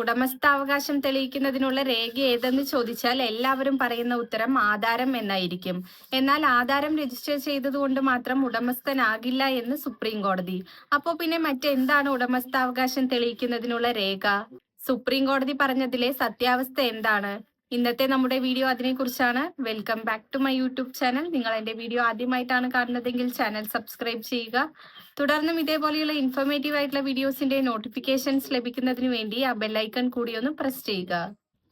ഉടമസ്ഥാവകാശം തെളിയിക്കുന്നതിനുള്ള രേഖ ഏതെന്ന് ചോദിച്ചാൽ എല്ലാവരും പറയുന്ന ഉത്തരം ആധാരം എന്നായിരിക്കും. എന്നാൽ ആധാരം രജിസ്റ്റർ ചെയ്തതുകൊണ്ട് മാത്രം ഉടമസ്ഥനാകില്ല എന്ന് സുപ്രീം കോടതി. അപ്പോ പിന്നെ മറ്റെന്താണ് ഉടമസ്ഥാവകാശം തെളിയിക്കുന്നതിനുള്ള രേഖ? സുപ്രീം കോടതി പറഞ്ഞതിലെ സത്യാവസ്ഥ എന്താണ്? ഇന്നത്തെ നമ്മുടെ വീഡിയോ അതിനെക്കുറിച്ചാണ്. Welcome back to my YouTube channel നിങ്ങൾ എന്റെ വീഡിയോ ആദ്യമായിട്ടാണ് കാണുന്നതെങ്കിൽ ചാനൽ സബ്സ്ക്രൈബ് ചെയ്യുക. തുടർന്നും ഇതേപോലെയുള്ള ഇൻഫോർമേറ്റീവ് ആയിട്ടുള്ള വീഡിയോസിന്റെ നോട്ടിഫിക്കേഷൻസ് ലഭിക്കുന്നതിന് വേണ്ടി ആ ബെല്ലൈക്കൺ കൂടി ഒന്ന് പ്രസ് ചെയ്യുക.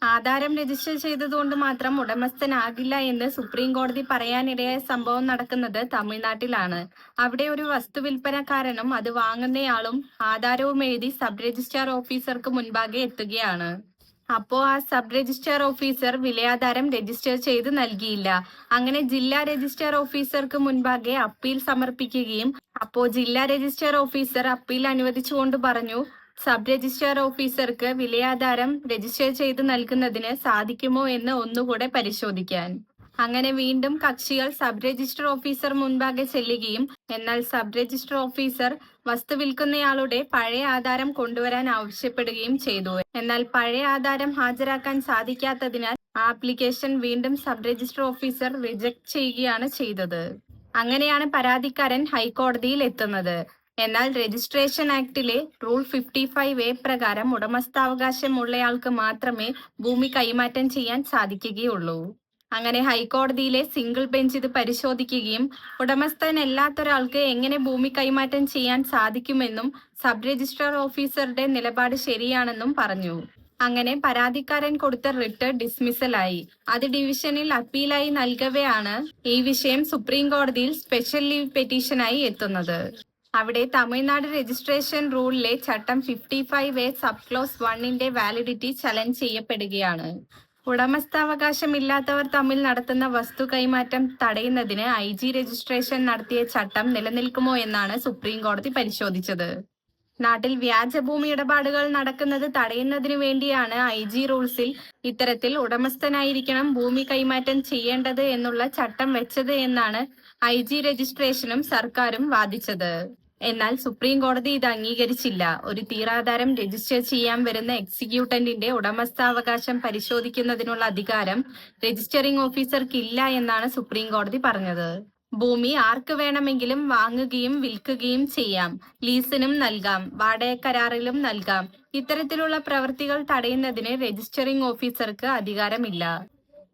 ആധാരം രജിസ്റ്റർ ചെയ്തതുകൊണ്ട് മാത്രം ഉടമസ്ഥനാകില്ല എന്ന് സുപ്രീം കോടതി പറയാനിടയായ സംഭവം നടക്കുന്നത് തമിഴ്നാട്ടിലാണ്. അവിടെ ഒരു വസ്തു വിൽപ്പനക്കാരനും അത് വാങ്ങുന്നയാളും ആധാരവും എഴുതി സബ് രജിസ്ട്രാർ ഓഫീസർക്ക് മുൻപാകെ എത്തുകയാണ്. അപ്പോ ആ സബ് രജിസ്ട്രാർ ഓഫീസർ വിലയാധാരം രജിസ്റ്റർ ചെയ്ത് നൽകിയില്ല. അങ്ങനെ ജില്ലാ രജിസ്ട്രാർ ഓഫീസർക്ക് മുൻപാകെ അപ്പീൽ സമർപ്പിക്കുകയും അപ്പോ ജില്ലാ രജിസ്ട്രാർ ഓഫീസർ അപ്പീൽ അനുവദിച്ചുകൊണ്ട് പറഞ്ഞു സബ് രജിസ്ട്രാർ ഓഫീസർക്ക് വിലയാധാരം രജിസ്റ്റർ ചെയ്ത് നൽകുന്നതിന് സാധിക്കുമോ എന്ന് ഒന്നുകൂടെ പരിശോധിക്കാൻ. അങ്ങനെ വീണ്ടും കക്ഷികൾ സബ് രജിസ്റ്റർ ഓഫീസർ മുൻപാകെ ചെല്ലുകയും എന്നാൽ സബ് രജിസ്റ്റർ ഓഫീസർ വസ്തു വിൽക്കുന്നയാളുടെ പഴയ ആധാരം കൊണ്ടുവരാൻ ആവശ്യപ്പെടുകയും ചെയ്തു. എന്നാൽ പഴയ ആധാരം ഹാജരാക്കാൻ സാധിക്കാത്തതിനാൽ ആപ്ലിക്കേഷൻ വീണ്ടും സബ് രജിസ്റ്റർ ഓഫീസർ റിജക്ട് ചെയ്യുകയാണ് ചെയ്തത്. അങ്ങനെയാണ് പരാതിക്കാരൻ ഹൈക്കോടതിയിൽ എത്തുന്നത്. എന്നാൽ രജിസ്ട്രേഷൻ ആക്ടിലെ റൂൾ ഫിഫ്റ്റി ഫൈവ് എ പ്രകാരം ഉടമസ്ഥാവകാശമുള്ളയാൾക്ക് മാത്രമേ ഭൂമി കൈമാറ്റം ചെയ്യാൻ സാധിക്കുകയുള്ളൂ. അങ്ങനെ ഹൈക്കോടതിയിലെ സിംഗിൾ ബെഞ്ച് ഇത് പരിശോധിക്കുകയും ഉടമസ്ഥൻ അല്ലാത്തൊരാൾക്ക് എങ്ങനെ ഭൂമി കൈമാറ്റം ചെയ്യാൻ സാധിക്കുമെന്നും സബ് രജിസ്ട്രാർ ഓഫീസറുടെ നിലപാട് ശരിയാണെന്നും പറഞ്ഞു. അങ്ങനെ പരാതിക്കാരൻ കൊടുത്ത റിട്ട് ഡിസ്മിസലായി. അത് ഡിവിഷനിൽ അപ്പീലായി നൽകവെയാണ് ഈ വിഷയം സുപ്രീം കോടതിയിൽ സ്പെഷ്യൽ ലീവ് പെറ്റീഷനായി എത്തുന്നത്. അവിടെ തമിഴ്നാട് രജിസ്ട്രേഷൻ റൂളിലെ ചട്ടം fifty five A sub clause വണ്ണിന്റെ വാലിഡിറ്റി ചലഞ്ച് ചെയ്യപ്പെടുകയാണ്. ഉടമസ്ഥാവകാശമില്ലാത്തവർ തമ്മിൽ നടത്തുന്ന വസ്തു കൈമാറ്റം തടയുന്നതിന് ഐ ജി രജിസ്ട്രേഷൻ നടത്തിയ ചട്ടം നിലനിൽക്കുമോ എന്നാണ് സുപ്രീം കോടതി പരിശോധിച്ചത്. നാട്ടിൽ വ്യാജഭൂമി ഇടപാടുകൾ നടക്കുന്നത് തടയുന്നതിനു വേണ്ടിയാണ് ഐ ജി റൂൾസിൽ ഇത്തരത്തിൽ ഉടമസ്ഥനായിരിക്കണം ഭൂമി കൈമാറ്റം ചെയ്യേണ്ടത് എന്നുള്ള ചട്ടം വെച്ചത് എന്നാണ് ഐ ജി രജിസ്ട്രേഷനും സർക്കാരും വാദിച്ചത്. എന്നാൽ സുപ്രീം കോടതി ഇത് അംഗീകരിച്ചില്ല. ഒരു തീരാധാരം രജിസ്റ്റർ ചെയ്യാൻ വരുന്ന എക്സിക്യൂട്ടന്റിന്റെ ഉടമസ്ഥാവകാശം പരിശോധിക്കുന്നതിനുള്ള അധികാരം രജിസ്റ്ററിംഗ് ഓഫീസർക്ക് ഇല്ല എന്നാണ് സുപ്രീം കോടതി പറഞ്ഞത്. ഭൂമി ആർക്ക് വേണമെങ്കിലും വാങ്ങുകയും വിൽക്കുകയും ചെയ്യാം. ലീസിനും നൽകാം. വാടക കരാറിലും നൽകാം. ഇത്തരത്തിലുള്ള പ്രവൃത്തികൾ തടയുന്നതിന് രജിസ്റ്ററിംഗ് ഓഫീസർക്ക് അധികാരമില്ല.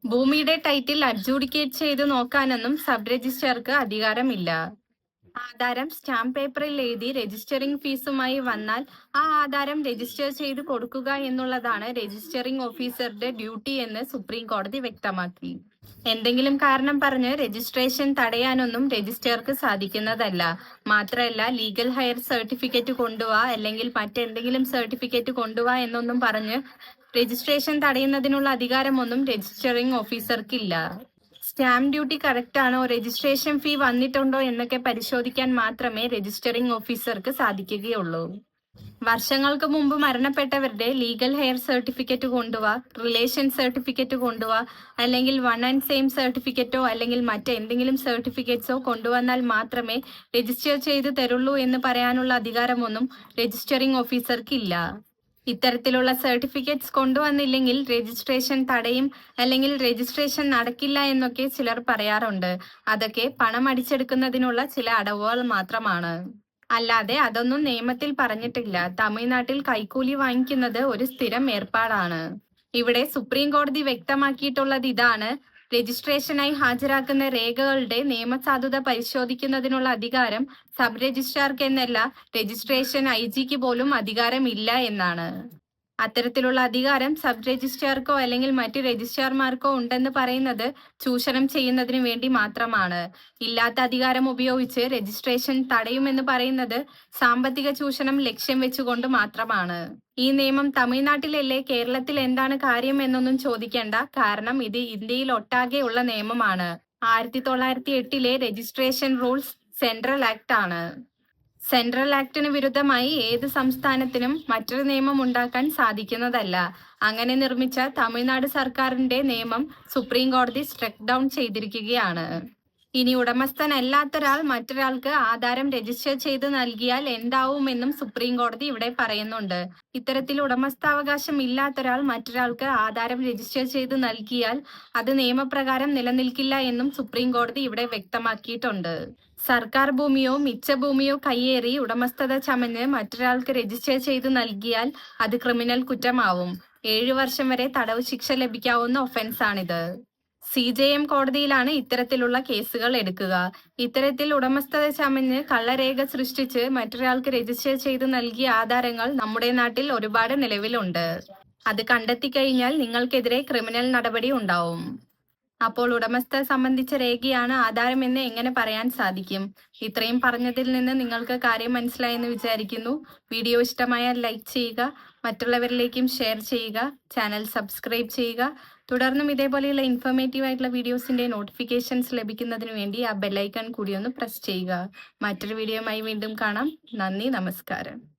ഭൂമിയുടെ ടൈറ്റിൽ അഡ്ജൂഡിക്കേറ്റ് ചെയ്ത് നോക്കാനൊന്നും സബ് രജിസ്ട്രാർക്ക് അധികാരമില്ല. ആധാരം സ്റ്റാമ്പ് പേപ്പറിൽ എഴുതി രജിസ്റ്ററിംഗ് ഫീസുമായി വന്നാൽ ആ ആധാരം രജിസ്റ്റർ ചെയ്ത് കൊടുക്കുക എന്നുള്ളതാണ് രജിസ്റ്ററിംഗ് ഓഫീസറുടെ ഡ്യൂട്ടി എന്ന് സുപ്രീം കോടതി വ്യക്തമാക്കി. എന്തെങ്കിലും കാരണം പറഞ്ഞ് രജിസ്ട്രേഷൻ തടയാനൊന്നും രജിസ്റ്റർക്ക് സാധിക്കുന്നതല്ല. മാത്രമല്ല ലീഗൽ ഹയർ സർട്ടിഫിക്കറ്റ് കൊണ്ടുവാ അല്ലെങ്കിൽ മറ്റെന്തെങ്കിലും സർട്ടിഫിക്കറ്റ് കൊണ്ടുവാ എന്നൊന്നും പറഞ്ഞ് രജിസ്ട്രേഷൻ തടയുന്നതിനുള്ള അധികാരമൊന്നും രജിസ്റ്ററിംഗ് ഓഫീസർക്കില്ല സ്റ്റാമ്പ് ഡ്യൂട്ടി കറക്റ്റ് ആണോ രജിസ്ട്രേഷൻ ഫീ വന്നിട്ടുണ്ടോ എന്നൊക്കെ പരിശോധിക്കാൻ മാത്രമേ രജിസ്റ്ററിംഗ് ഓഫീസർക്ക് സാധിക്കുകയുള്ളൂ. വർഷങ്ങൾക്ക് മുമ്പ് മരണപ്പെട്ടവരുടെ ലീഗൽ ഹെയർ സർട്ടിഫിക്കറ്റ് കൊണ്ടുവാ റിലേഷൻ സർട്ടിഫിക്കറ്റ് കൊണ്ടുവാ അല്ലെങ്കിൽ വൺ ആൻഡ് സെയിം സർട്ടിഫിക്കറ്റോ അല്ലെങ്കിൽ മറ്റെന്തെങ്കിലും സർട്ടിഫിക്കറ്റ്സോ കൊണ്ടുവന്നാൽ മാത്രമേ രജിസ്റ്റർ ചെയ്ത് തരുള്ളൂ എന്ന് പറയാനുള്ള അധികാരമൊന്നും രജിസ്റ്ററിംഗ് ഓഫീസർക്ക് ഇല്ല ഇത്തരത്തിലുള്ള സർട്ടിഫിക്കറ്റ്സ് കൊണ്ടുവന്നില്ലെങ്കിൽ രജിസ്ട്രേഷൻ തടയും അല്ലെങ്കിൽ രജിസ്ട്രേഷൻ നടക്കില്ല എന്നൊക്കെ ചിലർ പറയാറുണ്ട്. അതൊക്കെ പണം അടിച്ചെടുക്കുന്നതിനുള്ള ചില അടവുകൾ മാത്രമാണ്. അല്ലാതെ അതൊന്നും നിയമത്തിൽ പറഞ്ഞിട്ടില്ല. തമിഴ്നാട്ടിൽ കൈക്കൂലി വാങ്ങിക്കുന്നത് ഒരു സ്ഥിരം ഏർപ്പാടാണ്. ഇവിടെ സുപ്രീം കോടതി വ്യക്തമാക്കിയിട്ടുള്ളത് ഇതാണ്. രജിസ്ട്രേഷനായി ഹാജരാക്കുന്ന രേഖകളുടെ നിയമസാധുത പരിശോധിക്കുന്നതിനുള്ള അധികാരം സബ് രജിസ്ട്രാർക്ക് എന്നല്ല രജിസ്ട്രേഷൻ ഐ ജിക്ക് പോലും അധികാരമില്ല എന്നാണ്. അത്തരത്തിലുള്ള അധികാരം സബ് രജിസ്ട്രാർക്കോ അല്ലെങ്കിൽ മറ്റ് രജിസ്ട്രാർമാർക്കോ ഉണ്ടെന്ന് പറയുന്നത് ചൂഷണം ചെയ്യുന്നതിന് വേണ്ടി മാത്രമാണ്. ഇല്ലാത്ത അധികാരം ഉപയോഗിച്ച് രജിസ്ട്രേഷൻ തടയുമെന്ന് പറയുന്നത് സാമ്പത്തിക ചൂഷണം ലക്ഷ്യം വെച്ചുകൊണ്ട് മാത്രമാണ്. ഈ നിയമം തമിഴ്നാട്ടിലല്ലേ? കേരളത്തിൽ എന്താണ് കാര്യം എന്നൊന്നും ചോദിക്കേണ്ട. കാരണം ഇത് ഇന്ത്യയിൽ ഒട്ടാകെയുള്ള നിയമമാണ്. ആയിരത്തി തൊള്ളായിരത്തി എട്ടിലെ രജിസ്ട്രേഷൻ റൂൾസ് സെൻട്രൽ ആക്ട് ആണ് സെൻട്രൽ ആക്ടിന് വിരുദ്ധമായി ഏത് സംസ്ഥാനത്തിനും മറ്റൊരു നിയമം ഉണ്ടാക്കാൻ സാധിക്കുന്നതല്ല. അങ്ങനെ നിർമ്മിച്ച തമിഴ്നാട് സർക്കാരിന്റെ നിയമം സുപ്രീം കോടതി സ്ട്രക്ക് ഡൗൺ ചെയ്തിരിക്കുകയാണ്. ഇനി ഉടമസ്ഥനല്ലാത്തൊരാൾ മറ്റൊരാൾക്ക് ആധാരം രജിസ്റ്റർ ചെയ്ത് നൽകിയാൽ എന്താവുമെന്നും സുപ്രീം കോടതി ഇവിടെ പറയുന്നുണ്ട്. ഇത്തരത്തിൽ ഉടമസ്ഥാവകാശം ഇല്ലാത്തൊരാൾ മറ്റൊരാൾക്ക് ആധാരം രജിസ്റ്റർ ചെയ്ത് നൽകിയാൽ അത് നിയമപ്രകാരം നിലനിൽക്കില്ല എന്നും സുപ്രീം കോടതി ഇവിടെ വ്യക്തമാക്കിയിട്ടുണ്ട്. സർക്കാർ ഭൂമിയോ മിച്ച ഭൂമിയോ കയ്യേറി ഉടമസ്ഥത ചമഞ്ഞ് മറ്റൊരാൾക്ക് രജിസ്റ്റർ ചെയ്ത് നൽകിയാൽ അത് ക്രിമിനൽ കുറ്റമാവും. ഏഴു വർഷം വരെ തടവ് ശിക്ഷ ലഭിക്കാവുന്ന ഒഫൻസാണിത്. സി ജെ എം കോടതിയിലാണ് ഇത്തരത്തിലുള്ള കേസുകൾ എടുക്കുക. ഇത്തരത്തിൽ ഉടമസ്ഥത ചമഞ്ഞ് കള്ളരേഖ സൃഷ്ടിച്ച് മറ്റൊരാൾക്ക് രജിസ്റ്റർ ചെയ്ത് നൽകിയ ആധാരങ്ങൾ നമ്മുടെ നാട്ടിൽ ഒരുപാട് നിലവിലുണ്ട്. അത് കണ്ടെത്തി കഴിഞ്ഞാൽ നിങ്ങൾക്കെതിരെ ക്രിമിനൽ നടപടി ഉണ്ടാവും. അപ്പോൾ ഉടമസ്ഥ സംബന്ധിച്ച രേഖയാണ് ആധാരമെന്ന് എങ്ങനെ പറയാൻ സാധിക്കും? ഇത്രയും പറഞ്ഞതിൽ നിന്ന് നിങ്ങൾക്ക് കാര്യം മനസ്സിലായെന്ന് വിചാരിക്കുന്നു. വീഡിയോ ഇഷ്ടമായാൽ ലൈക്ക് ചെയ്യുക മറ്റുള്ളവരിലേക്കും ഷെയർ ചെയ്യുക ചാനൽ സബ്സ്ക്രൈബ് ചെയ്യുക. തുടർന്നും ഇതേപോലെയുള്ള ഇൻഫോർമേറ്റീവ് ആയിട്ടുള്ള വീഡിയോസിന്റെ നോട്ടിഫിക്കേഷൻസ് ലഭിക്കുന്നതിന് വേണ്ടി ആ ബെല്ലൈക്കൺ കൂടി ഒന്ന് പ്രസ് ചെയ്യുക. മറ്റൊരു വീഡിയോയുമായി വീണ്ടും കാണാം. നന്ദി നമസ്കാരം.